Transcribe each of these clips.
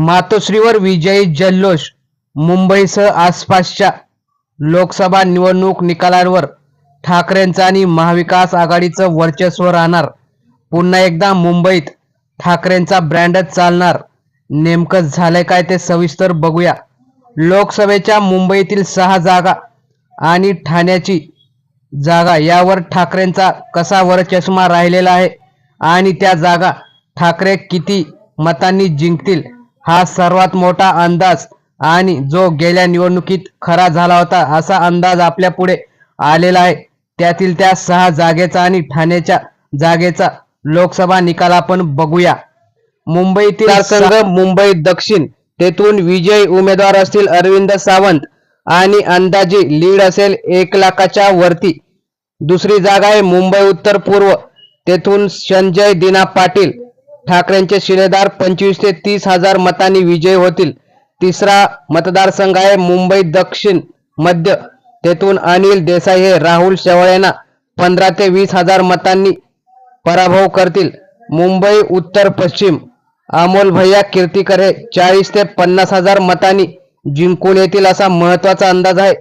मातोश्रीवर विजयी जल्लोष. मुंबईसह आसपासच्या लोकसभा निवडणूक निकालांवर ठाकरेंचं आणि महाविकास आघाडीचं वर्चस्व राहणार. पुन्हा एकदा मुंबईत ठाकरेंचा ब्रँडच चालणार. नेमकं झालंय काय ते सविस्तर बघूया. लोकसभेच्या मुंबईतील सहा जागा आणि ठाण्याची जागा यावर ठाकरेंचा कसा वरचष्मा राहिलेला आहे आणि त्या जागा ठाकरे किती मतांनी जिंकतील? हा सर्वात मोठा अंदाज आणि जो गेल्या निवडणुकीत खरा झाला होता असा अंदाज आपल्या पुढे आलेला आहे. त्यातील त्या सहा जागेचा आणि ठाण्याच्या जागेचा लोकसभा निकाल आपण बघूया. मुंबईतील संघ मुंबई दक्षिण तेथून विजयी उमेदवार असतील अरविंद सावंत आणि अंदाजे लीड असेल एक लाखाच्या वरती. दुसरी जागा आहे मुंबई उत्तर पूर्व तेथून संजय दिना पाटील. ठाकरेंचे शिलेदार पंचवीस ते तीस हजार मतांनी विजयी होतील. तिसरा मतदारसंघ आहे मुंबई दक्षिण मध्य तेथून अनिल देसाई हे राहुल शेवाळेंना पंधरा ते वीस हजार मतांनी पराभव करतील. मुंबई उत्तर पश्चिम अमोल भैया कीर्तीकर हे चाळीस ते पन्नास हजार मतांनी जिंकून येतील असा महत्त्वाचा अंदाज आहे.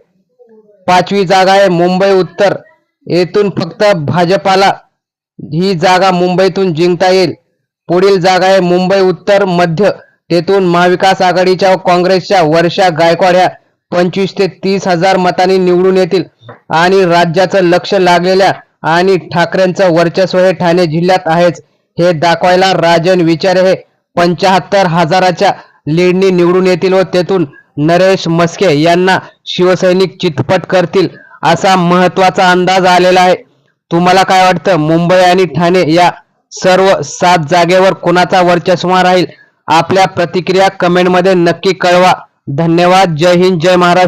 पाचवी जागा आहे मुंबई उत्तर. येथून फक्त भाजपाला ही जागा मुंबईतून जिंकता येईल. पुढील जागा आहे मुंबई उत्तर मध्य. तेथून महाविकास आघाडीच्या काँग्रेसच्या वर्षा गायकवाड ह्या पंचवीस ते तीस हजार मतांनी निवडून येतील. आणि राज्याचं लक्ष लागलेल्या आणि ठाकरेंचं वर्चस्व हे ठाणे जिल्ह्यात आहेच. हे दाखवायला राजन विचारे हे पंचाहत्तर हजाराच्या लीडनी निवडून येतील व तेथून नरेश मस्के यांना शिवसैनिक चितपट करतील असा महत्त्वाचा अंदाज आलेला आहे. तुम्हाला काय वाटतं? मुंबई आणि ठाणे या सर्व सात जागेवर कोणाचा वर्चस्व राहील? आपल्या प्रतिक्रिया कमेंटमध्ये नक्की कळवा. धन्यवाद. जय हिंद. जय महाराष्ट्र.